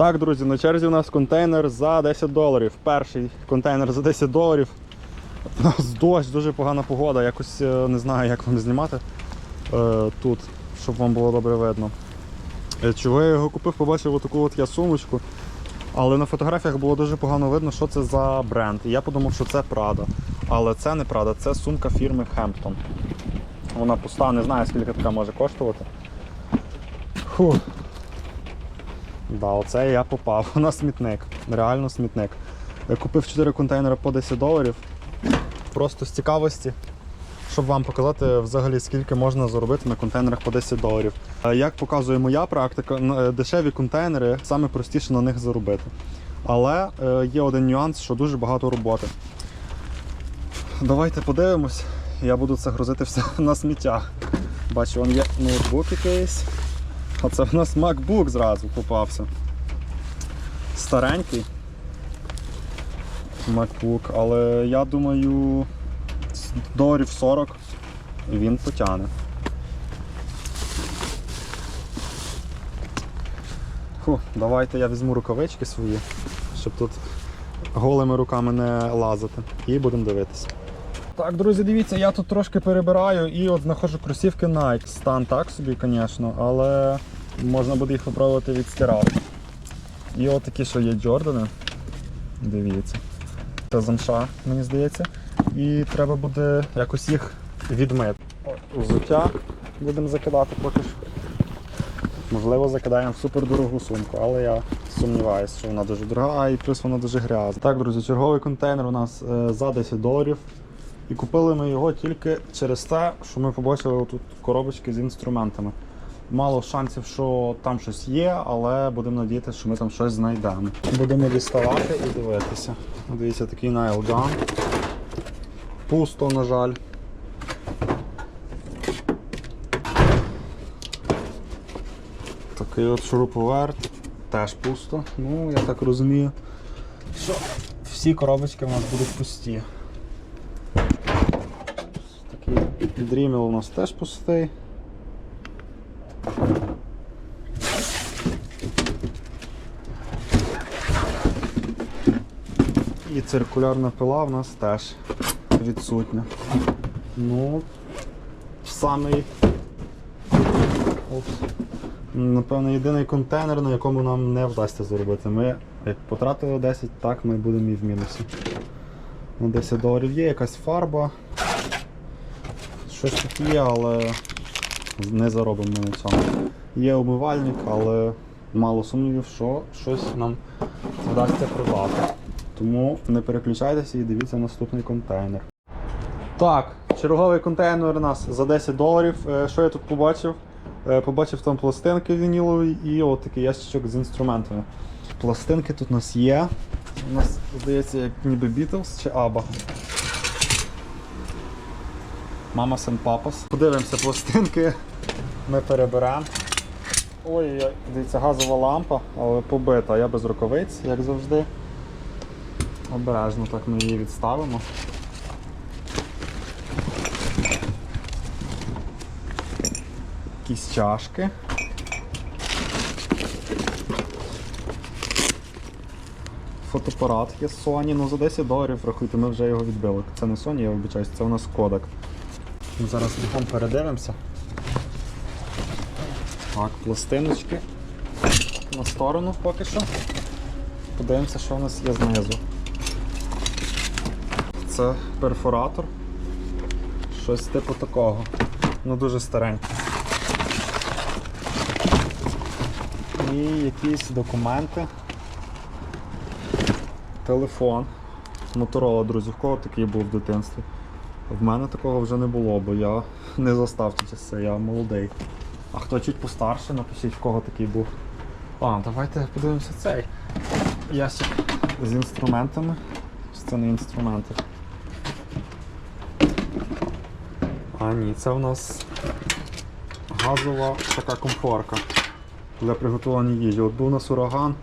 Так, друзі, на черзі у нас контейнер за 10 доларів. Перший контейнер за 10 доларів. У нас дощ, дуже погана погода. Якось е, не знаю, як вам знімати е, тут, щоб вам було добре видно. Е, Чого я його купив, побачив отаку от я сумочку. Але на фотографіях було дуже погано видно, що це за бренд. І я подумав, що це Prada. Але це не Prada, це сумка фірми Hampton. Вона пуста, не знаю скільки така може коштувати. Фух. Да, оце я попав на смітник. Реально смітник. Купив 4 контейнери по 10 доларів. Просто з цікавості, щоб вам показати взагалі скільки можна заробити на контейнерах по 10 доларів. Е, Як показує моя практика, е, дешеві контейнери саме простіше на них заробити. Але е, є один нюанс, що дуже багато роботи. Давайте подивимось. Я буду це грузити все на сміття. Бачу, вон є ноутбук якийсь. А це в нас MacBook зразу попався. Старенький MacBook, але я думаю, доларів 40 він потягне. Фу, давайте я візьму рукавички свої, щоб тут голими руками не лазити. І будемо дивитися. Так, друзі, дивіться, я тут трошки перебираю і от знаходжу кросівки Nike. Стан так собі, звісно, але можна буде їх попробувати від стиралки. І от такі, що є Джордани. Дивіться. Це замша, мені здається. І треба буде якось їх відмити. Взуття будемо закидати поки що. Можливо, закидаємо в супердорогу сумку, але я сумніваюся, що вона дуже дорога, і плюс вона дуже грязна. Так, друзі, черговий контейнер у нас е, за 10 доларів. І купили ми його тільки через те, що ми побачили тут коробочки з інструментами. Мало шансів, що там щось є, але будемо надіятися, що ми там щось знайдемо. Будемо діставати і дивитися. Дивіться, такий Gun. Пусто, на жаль. Такий от шуруповерт. Теж пусто. Ну, я так розумію, що всі коробочки у нас будуть пусті. Дрімел у нас теж пустий. І циркулярна пила в нас теж відсутня. Ну, самий. Опс. Напевно, єдиний контейнер, на якому нам не вдасться заробити. Ми як потратили 10, так ми будемо і в мінусі. На 10 доларів є якась фарба. Щось тут є, але не заробимо ми на цьому. Є умивальник, але мало сумнівів, що щось нам вдасться продати. Тому не переключайтеся і дивіться наступний контейнер. Так, черговий контейнер у нас за 10 доларів. Е, Що я тут побачив? Е, Побачив там пластинки вінілові і от такий ящичок з інструментами. Пластинки тут у нас є. У нас, здається, як ніби Beatles чи ABBA. Mamas and Papas. Подивимося пластинки. Ми переберемо. Ой, дивіться, газова лампа, але побита. Я без рукавиць, як завжди. Обережно так ми її відставимо. Якісь чашки. Фотоапарат є Sony, ну за 10 доларів рахуйте, ми вже його відбили. Це не Sony, я вибачаюсь, це у нас Kodak. Ми зараз бігом передивимося. Так, пластиночки на сторону поки що. Подивимося, що у нас є знизу. Це перфоратор. Щось типу такого. Ну дуже старенький. І якісь документи. Телефон. Моторола, друзі, в кого такий був в дитинстві? В мене такого вже не було, бо я не застав ті часи, я молодий. А хто чуть постарше, напишіть, в кого такий був. А, давайте подивимося цей ящик з інструментами. Це не інструменти? А ні, це у нас газова така комфорка для приготування їжі. От був у нас ураган,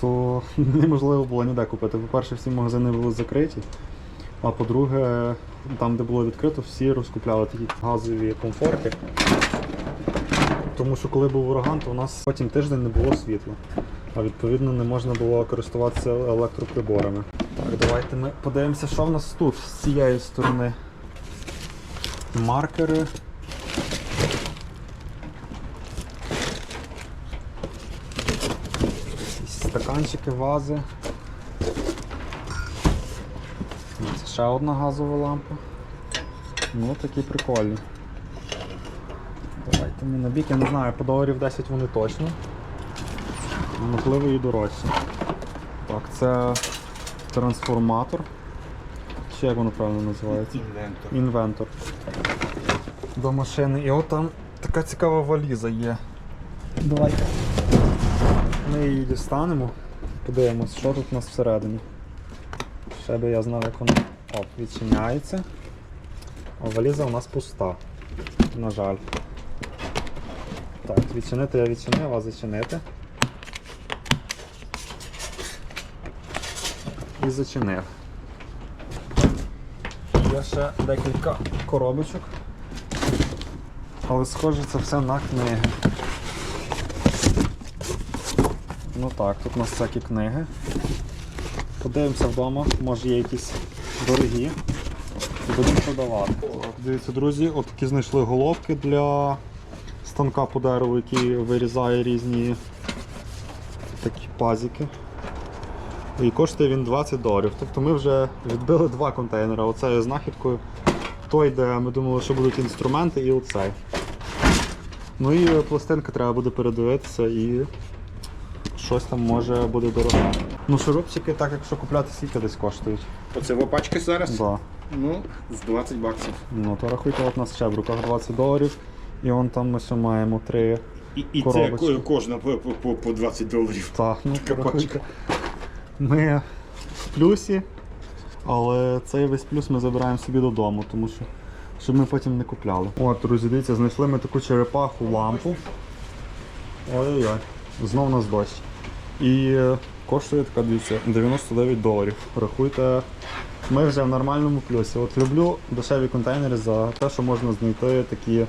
то неможливо було ніде купити. По-перше, всі магазини були закриті. А по-друге, там, де було відкрито, всі розкупляли такі газові комфорки. тому що коли був ураган, то у нас потім тиждень не було світла. А відповідно не можна було користуватися електроприборами. Так, давайте ми подивимося, що в нас тут з цієї сторони. Маркери. Стаканчики, вази. Це ще одна газова лампа. Ну, такі прикольні. Давайте ми на бік, я не знаю, по доларів 10 вони точно. Можливо і дорожчі. Так, це трансформатор. Чи як воно правильно називається? Інвентор. Інвентор. До машини. І от там така цікава валіза є. Давайте. Ми її дістанемо. Подивимось, що тут у нас всередині. Ще би я знав, як воно Оп, відчиняється. Валіза у нас пуста. На жаль. Так, відчинити я відчинив, а зачинити. І зачинив. Є ще декілька коробочок. Але схоже це все на книги. Ну так, тут у нас всякі книги. Подивимося вдома, може є якісь дорогі. І будемо продавати. Дивіться, друзі, от такі знайшли головки для станка по дереву, який вирізає різні такі пазики. І коштує він 20 доларів. Тобто ми вже відбили два контейнери. Оцею знахідкою. Той, де ми думали, що будуть інструменти, і оцей. Ну і пластинка треба буде передивитися і щось там може буде дороге. Ну, шурупчики, так якщо купляти, скільки десь коштують. Оце в опачки зараз? Да. Ну, з 20 баксів. Ну, то рахуйте, от у нас ще в руках 20 доларів. І вон там ми ще маємо три. І, і це Коробочки. кожна по, по, по, по 20 доларів. Так, ну Така порахуйте. Ми в плюсі, але цей весь плюс ми забираємо собі додому, тому що щоб ми потім не купляли. От, друзі, дивіться, знайшли ми таку черепаху лампу. Ой-ой-ой, знов у нас дощ. І е, коштує така, дивіться, 99 доларів. Рахуйте, ми вже в нормальному плюсі. От люблю дешеві контейнери за те, що можна знайти такі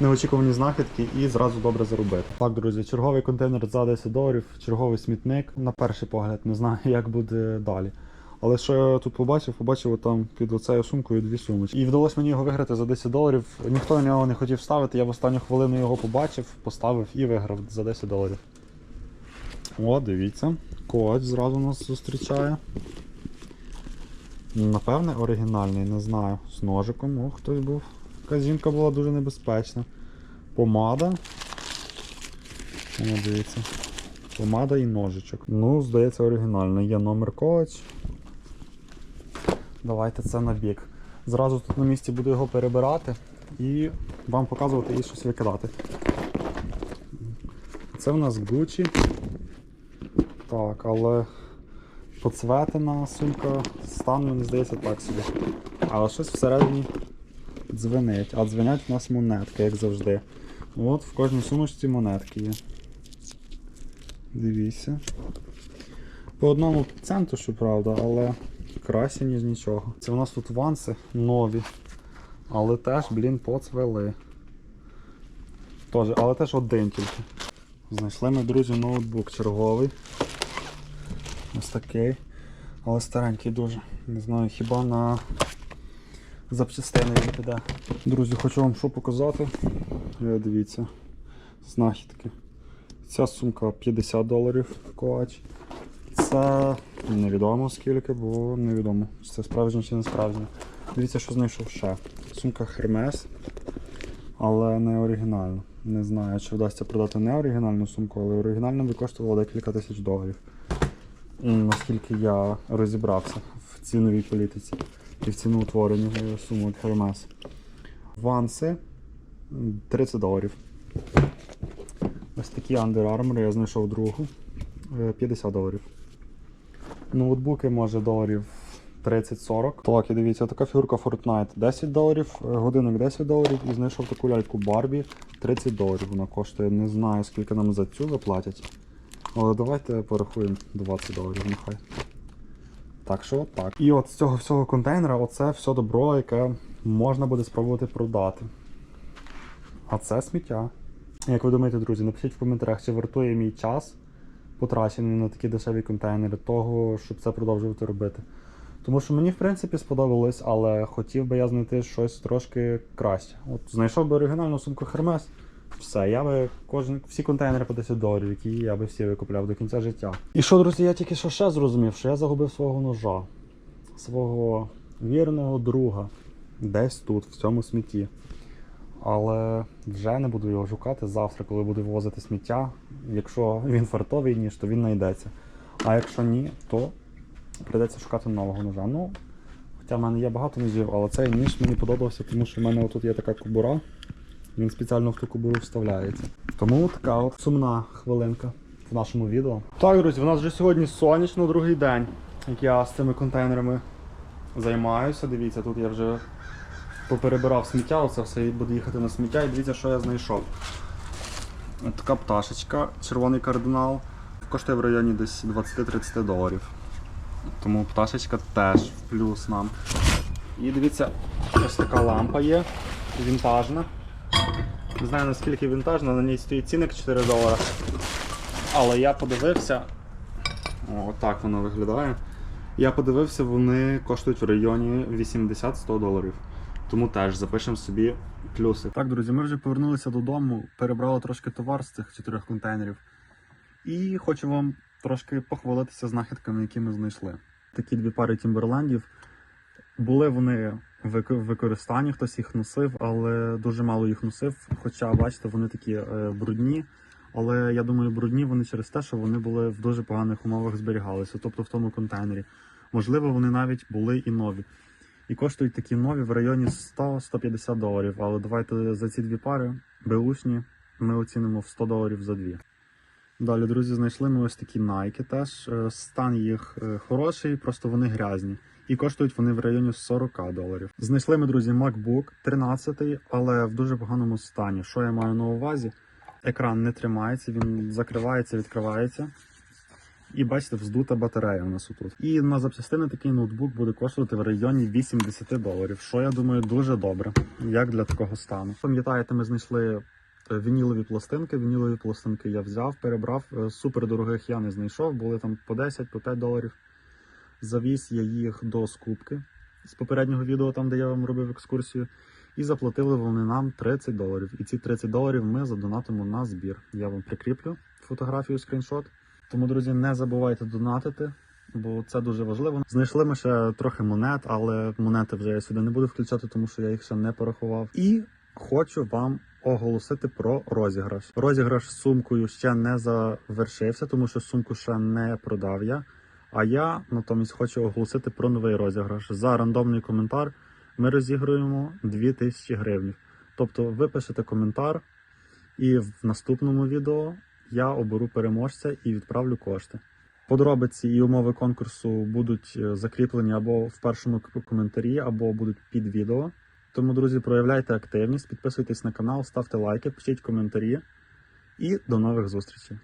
неочікувані знахідки і зразу добре заробити. Так, друзі, черговий контейнер за 10 доларів, черговий смітник. На перший погляд не знаю, як буде далі. Але що я тут побачив, побачив там під оцею сумкою дві сумочки. І вдалося мені його виграти за 10 доларів. Ніхто на нього не хотів ставити. Я в останню хвилину його побачив, поставив і виграв за 10 доларів. О, дивіться. Коч зразу нас зустрічає. Напевне, оригінальний, не знаю. З ножиком. О, хтось був. Якась жінка була дуже небезпечна. Помада. О, дивіться. Помада і ножичок. Ну, здається, оригінально. Є номер коч. Давайте це на бік. Зразу тут на місці буду його перебирати і вам показувати і щось викидати. Це в нас Gucci. Так, але поцветена сумка, стан, мені здається, так собі. Але щось всередині дзвенить. А дзвенять у нас монетки, як завжди. От в кожній сумочці монетки є. Дивіться. По одному центу, щоправда, але краще, ніж нічого. Це у нас тут ванси нові. Але теж, блін, поцвели. Тоже, але теж один тільки. Знайшли ми, друзі, ноутбук черговий. Ось такий. Але старенький дуже. Не знаю, хіба на запчастини він піде. Друзі, хочу вам що показати. Е, Дивіться. Знахідки. Ця сумка 50 доларів коач. Це невідомо скільки, бо невідомо, чи це справжнє чи не справжнє. Дивіться, що знайшов ще. Сумка Hermes, але не оригінальна. Не знаю, чи вдасться продати не оригінальну сумку, але оригінальна би коштувала декілька тисяч доларів. Наскільки я розібрався в ціновій політиці і в ціноутворенні е, сумок Hermes. Ванси 30 доларів. Ось такі Under Armour, я знайшов другу. е, 50 доларів. Ноутбуки може доларів 30-40. Так, і дивіться, така фігурка Fortnite 10 доларів, е, годинник 10 доларів і знайшов таку ляльку Barbie 30 доларів. Вона коштує. Не знаю, скільки нам за цю заплатять. Але давайте порахуємо 20 доларів нехай. Так що так. І от з цього всього контейнера оце все добро, яке можна буде спробувати продати. А це сміття. Як ви думаєте, друзі, напишіть в коментарях, чи вартує мій час потрачений на такі дешеві контейнери того, щоб це продовжувати робити. Тому що мені, в принципі, сподобалось, але хотів би я знайти щось трошки краще. От знайшов би оригінальну сумку Hermes, все, я би кожен, всі контейнери по 10 доларів, які я би всі викупляв до кінця життя. І що, друзі, я тільки що ще зрозумів, що я загубив свого ножа, свого вірного друга, десь тут, в цьому смітті. Але вже не буду його шукати завтра, коли буду вивозити сміття. Якщо він фартовий ніж, то він знайдеться. А якщо ні, то прийдеться шукати нового ножа. Ну, хоча в мене є багато ножів, але цей ніж мені подобався, тому що в мене отут є така кобура. Він спеціально в ту кобуру вставляється. Тому така от сумна хвилинка в нашому відео. Так, друзі, у нас вже сьогодні сонячно другий день, як я з цими контейнерами займаюся. Дивіться, тут я вже поперебирав сміття, оце все і буду їхати на сміття. І дивіться, що я знайшов. От така пташечка, червоний кардинал. Коштує в районі десь 20-30 доларів. Тому пташечка теж в плюс нам. І дивіться, ось така лампа є, вінтажна. Не знаю наскільки вінтажна, на ній стоїть цінник 4 долара. Але я подивився. О, отак воно виглядає. Я подивився, вони коштують в районі 80-100 доларів. Тому теж запишемо собі плюси. Так, друзі, ми вже повернулися додому, перебрали трошки товар з цих чотирьох контейнерів. І хочу вам трошки похвалитися знахідками, які ми знайшли. Такі дві пари тімберлендів. Були вони використанні, хтось їх носив, але дуже мало їх носив. Хоча, бачите, вони такі е, брудні. Але я думаю, брудні вони через те, що вони були в дуже поганих умовах зберігалися, тобто в тому контейнері. Можливо, вони навіть були і нові. І коштують такі нові в районі 100-150 доларів. Але давайте за ці дві пари беушні ми оцінимо в 100 доларів за дві. Далі, друзі, знайшли ми ось такі Nike теж. Е, Стан їх е, хороший, просто вони грязні. І коштують вони в районі 40 доларів. Знайшли ми, друзі, MacBook 13, але в дуже поганому стані. Що я маю на увазі? Екран не тримається, він закривається, відкривається. І бачите, вздута батарея у нас тут. І на запчастини такий ноутбук буде коштувати в районі 80 доларів, що я думаю дуже добре, як для такого стану. Пам'ятаєте, ми знайшли е, вінілові пластинки. Вінілові пластинки я взяв, перебрав. Е, Супер дорогих я не знайшов, були там по 10, по 5 доларів. Завіз я їх до скупки з попереднього відео, там де я вам робив екскурсію. І заплатили вони нам 30 доларів. І ці 30 доларів ми задонатимо на збір. Я вам прикріплю фотографію, скріншот. Тому, друзі, не забувайте донатити, бо це дуже важливо. Знайшли ми ще трохи монет, але монети вже я сюди не буду включати, тому що я їх ще не порахував. І хочу вам оголосити про розіграш. Розіграш з сумкою ще не завершився, тому що сумку ще не продав я. А я натомість хочу оголосити про новий розіграш. За рандомний коментар ми розігруємо 2000 гривень. Тобто ви пишете коментар, і в наступному відео я оберу переможця і відправлю кошти. Подробиці і умови конкурсу будуть е, закріплені або в першому коментарі, або будуть під відео. Тому, друзі, проявляйте активність, підписуйтесь на канал, ставте лайки, пишіть коментарі і до нових зустрічей.